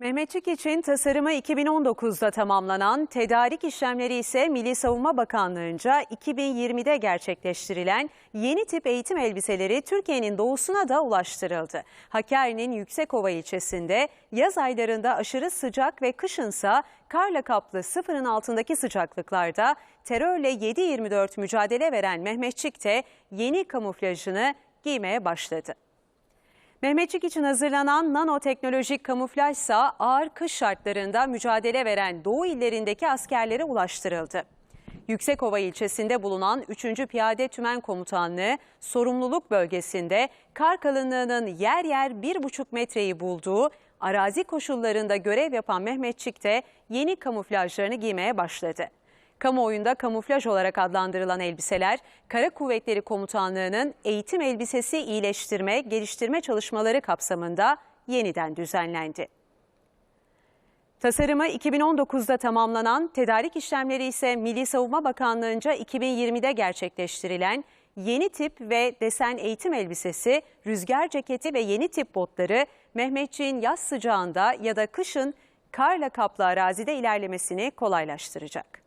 Mehmetçik için tasarımı 2019'da tamamlanan, tedarik işlemleri ise Milli Savunma Bakanlığı'nca 2020'de gerçekleştirilen yeni tip eğitim elbiseleri Türkiye'nin doğusuna da ulaştırıldı. Hakkari'nin Yüksekova ilçesinde yaz aylarında aşırı sıcak ve kışınsa karla kaplı sıfırın altındaki sıcaklıklarda terörle 7-24 mücadele veren Mehmetçik de yeni kamuflajını giymeye başladı. Mehmetçik için hazırlanan nanoteknolojik kamuflajsa ağır kış şartlarında mücadele veren Doğu illerindeki askerlere ulaştırıldı. Yüksekova ilçesinde bulunan 3. Piyade Tümen Komutanlığı sorumluluk bölgesinde kar kalınlığının yer yer 1,5 metreyi bulduğu arazi koşullarında görev yapan Mehmetçik de yeni kamuflajlarını giymeye başladı. Kamuoyunda kamuflaj olarak adlandırılan elbiseler, Kara Kuvvetleri Komutanlığı'nın eğitim elbisesi iyileştirme, geliştirme çalışmaları kapsamında yeniden düzenlendi. Tasarımı 2019'da tamamlanan, tedarik işlemleri ise Milli Savunma Bakanlığı'nca 2020'de gerçekleştirilen yeni tip ve desen eğitim elbisesi, rüzgar ceketi ve yeni tip botları Mehmetçiğin yaz sıcağında ya da kışın karla kaplı arazide ilerlemesini kolaylaştıracak.